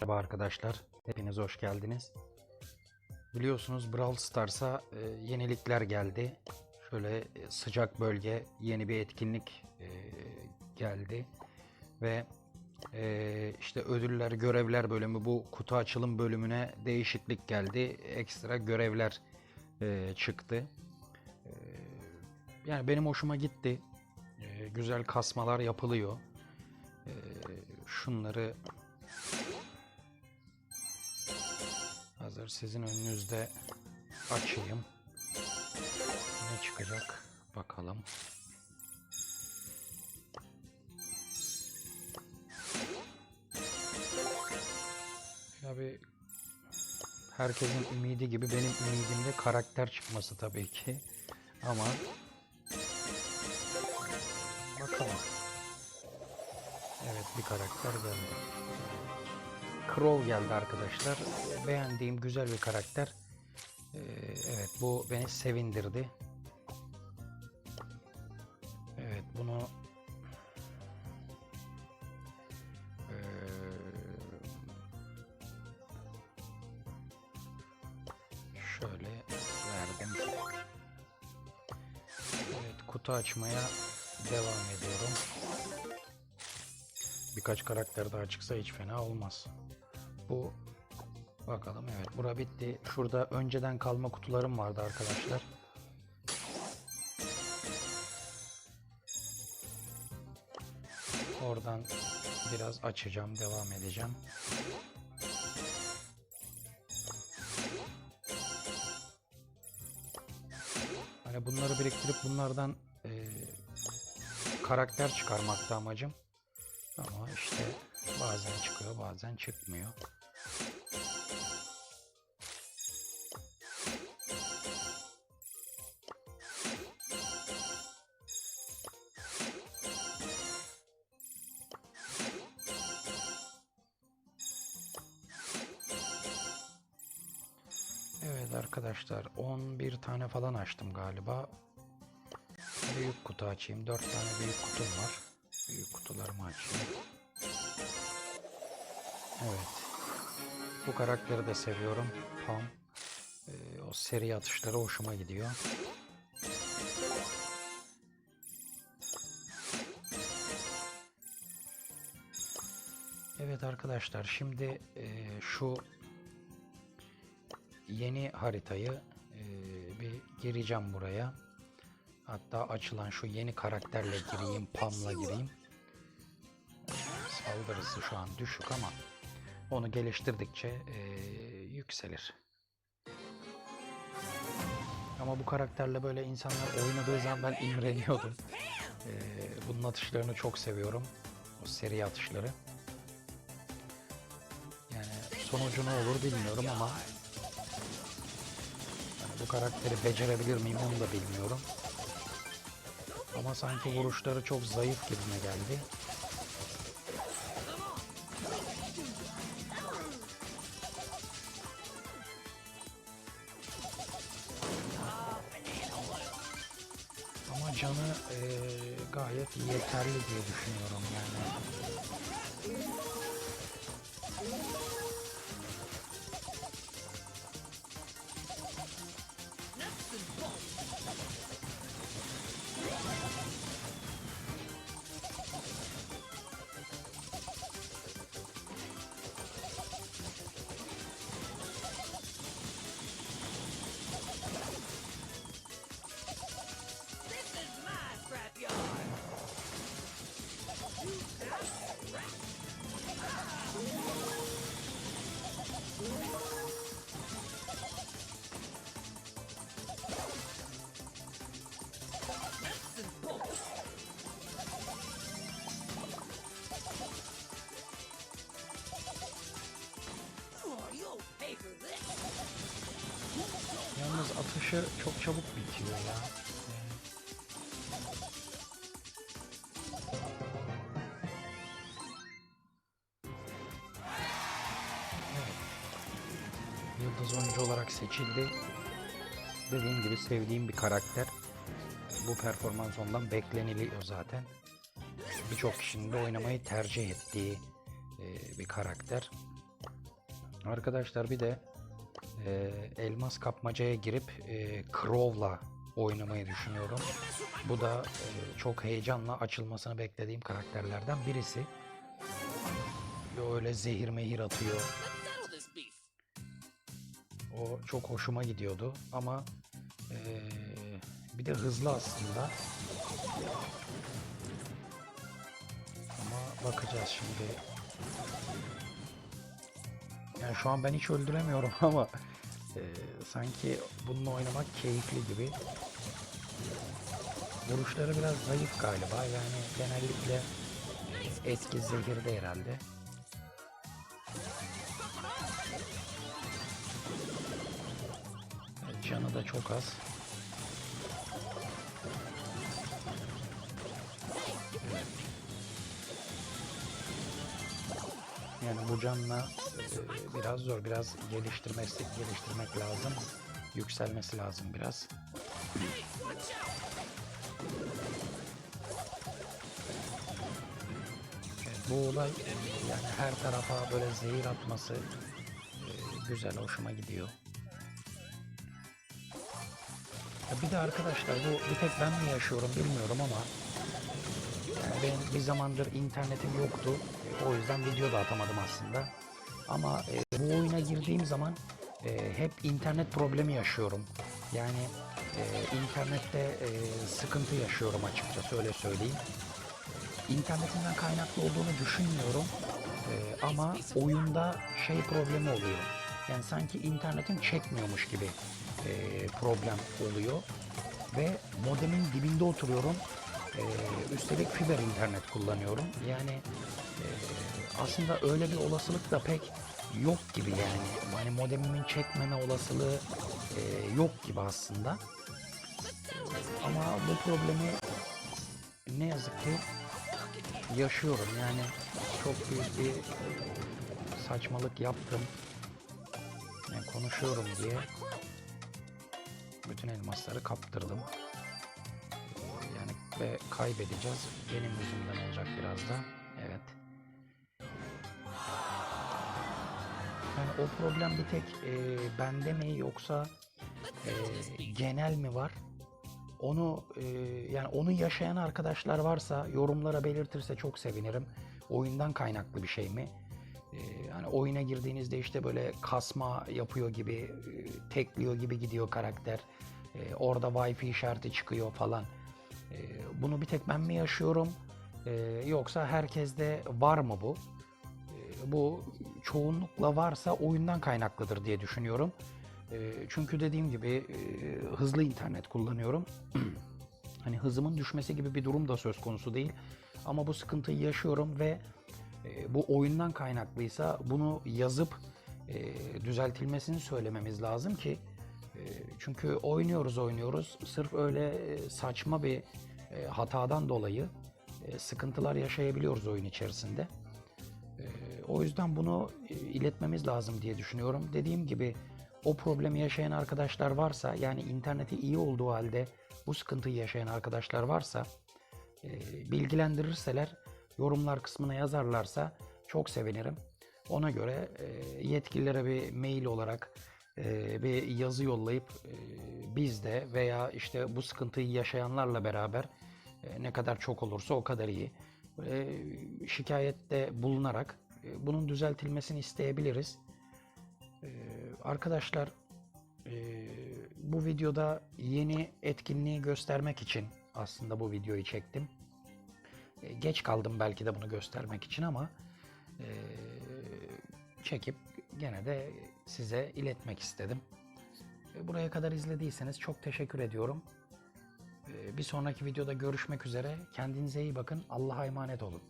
Merhaba arkadaşlar, hepiniz hoş geldiniz. Biliyorsunuz Brawl Stars'a e, yenilikler geldi. Şöyle e, sıcak bölge, yeni bir etkinlik e, geldi. Ve işte ödüller, görevler bölümü, bu kutu açılım bölümüne değişiklik geldi. Ekstra görevler çıktı. Yani benim hoşuma gitti. Güzel kasmalar yapılıyor. Şunları Hazır sizin önünüzde açayım. Ne çıkacak bakalım. Ya bir herkesin ümidi gibi benim ümidim de karakter çıkması tabii ki. Ama bakalım. Evet bir karakter geldi. Crow geldi arkadaşlar. Beğendiğim güzel bir karakter. Ee, evet bu beni sevindirdi. Evet bunu Ee, şöyle verdim. Evet kutu açmaya devam ediyorum. Birkaç karakter daha çıksa hiç fena olmaz. Bu bakalım evet bura bitti. Şurada önceden kalma kutularım vardı arkadaşlar. Oradan biraz açacağım, devam edeceğim. Hani bunları biriktirip bunlardan eee, karakter çıkarmakta amacım. Ama işte bazen çıkıyor bazen çıkmıyor. Evet arkadaşlar 11 tane falan açtım galiba. Büyük kutu açayım. 4 tane büyük kutum var. Büyük kutularımı açayım. Evet. Bu karakteri de seviyorum. Pam. Ee, o seri atışları hoşuma gidiyor. Evet arkadaşlar şimdi e, şu yeni haritayı e, bir gireceğim buraya. Hatta açılan şu yeni karakterle gireyim, Pam'la gireyim. Saldırısı şu an düşük ama onu geliştirdikçe e, yükselir. Ama bu karakterle böyle insanlar oynadığı zaman ben imreniyordum. E, bunun atışlarını çok seviyorum. O seri atışları. Yani sonucu ne olur bilmiyorum ama yani bu karakteri becerebilir miyim onu da bilmiyorum. Ama sanki vuruşları çok zayıf gibime geldi. Ama canı eee, gayet yeterli diye düşünüyorum yani. Atışı çok çabuk bitiyor ya. Yıldız oyuncu olarak seçildi. Dediğim gibi sevdiğim bir karakter. Bu performans ondan bekleniliyor zaten. Birçok kişinin de oynamayı tercih ettiği e, bir karakter. Arkadaşlar bir de e, elmas kapmacaya girip e, Crow'la oynamayı düşünüyorum. Bu da e, çok heyecanla açılmasını beklediğim karakterlerden birisi. Öyle zehir mehir atıyor. O çok hoşuma gidiyordu ama eee, bir de hızlı aslında. Ama bakacağız şimdi. Yani şu an ben hiç öldüremiyorum ama eee, sanki bununla oynamak keyifli gibi. Vuruşları biraz zayıf galiba. Yani genellikle etki zehirde herhalde. Canı da çok az. Yani bu canla e, biraz zor, biraz geliştirmesi, geliştirmek lazım. Yükselmesi lazım biraz. Bu olay e, yani her tarafa böyle zehir atması e, güzel, hoşuma gidiyor. Ya bir de arkadaşlar bu bir tek ben mi yaşıyorum bilmiyorum ama yani benim bir zamandır internetim yoktu. O yüzden video da atamadım aslında. Ama e, bu oyuna girdiğim zaman e, hep internet problemi yaşıyorum. Yani e, internette e, sıkıntı yaşıyorum açıkçası öyle söyleyeyim. İnternetimden kaynaklı olduğunu düşünmüyorum. E, ama oyunda şey problemi oluyor. Yani sanki internetim çekmiyormuş gibi e, problem oluyor. Ve modemin dibinde oturuyorum. E, üstelik fiber internet kullanıyorum. Yani aslında öyle bir olasılık da pek yok gibi yani. Hani modemimin çekmeme olasılığı e, yok gibi aslında. Ama bu problemi ne yazık ki yaşıyorum. Yani çok büyük bir saçmalık yaptım. Yani konuşuyorum diye bütün elmasları kaptırdım. Ee, Yani ve kaybedeceğiz. Benim yüzümden olacak biraz da. Evet. Yani o problem bir tek e, bende mi yoksa e, genel mi var? Onu e, yani onu yaşayan arkadaşlar varsa yorumlara belirtirse çok sevinirim. Oyundan kaynaklı bir şey mi? E, yani oyuna girdiğinizde işte böyle kasma yapıyor gibi, e, tekliyor gibi gidiyor karakter. E, orada Wi-Fi işareti çıkıyor falan. Bunu bir tek ben mi yaşıyorum? Yoksa herkeste var mı bu? Bu çoğunlukla varsa oyundan kaynaklıdır diye düşünüyorum. E, çünkü dediğim gibi e, hızlı internet kullanıyorum. hani hızımın düşmesi gibi bir durum da söz konusu değil. Ama bu sıkıntıyı yaşıyorum ve e, bu oyundan kaynaklıysa bunu yazıp e, düzeltilmesini söylememiz lazım ki çünkü oynuyoruz oynuyoruz sırf öyle saçma bir hatadan dolayı sıkıntılar yaşayabiliyoruz oyun içerisinde. O yüzden bunu e, iletmemiz lazım diye düşünüyorum. Dediğim gibi o problemi yaşayan arkadaşlar varsa yani interneti iyi olduğu halde bu sıkıntıyı yaşayan arkadaşlar varsa e, bilgilendirirseler yorumlar kısmına yazarlarsa çok sevinirim. Ona göre e, yetkililere bir mail olarak bir yazı yollayıp biz de veya işte bu sıkıntıyı yaşayanlarla beraber ne kadar çok olursa o kadar iyi. Şikayette bulunarak bunun düzeltilmesini isteyebiliriz. E, arkadaşlar e, bu videoda yeni etkinliği göstermek için aslında bu videoyu çektim. Geç kaldım belki de bunu göstermek için ama çekip gene de size iletmek istedim. Buraya kadar izlediyseniz çok teşekkür ediyorum. Bir sonraki videoda görüşmek üzere. Kendinize iyi bakın. Allah'a emanet olun.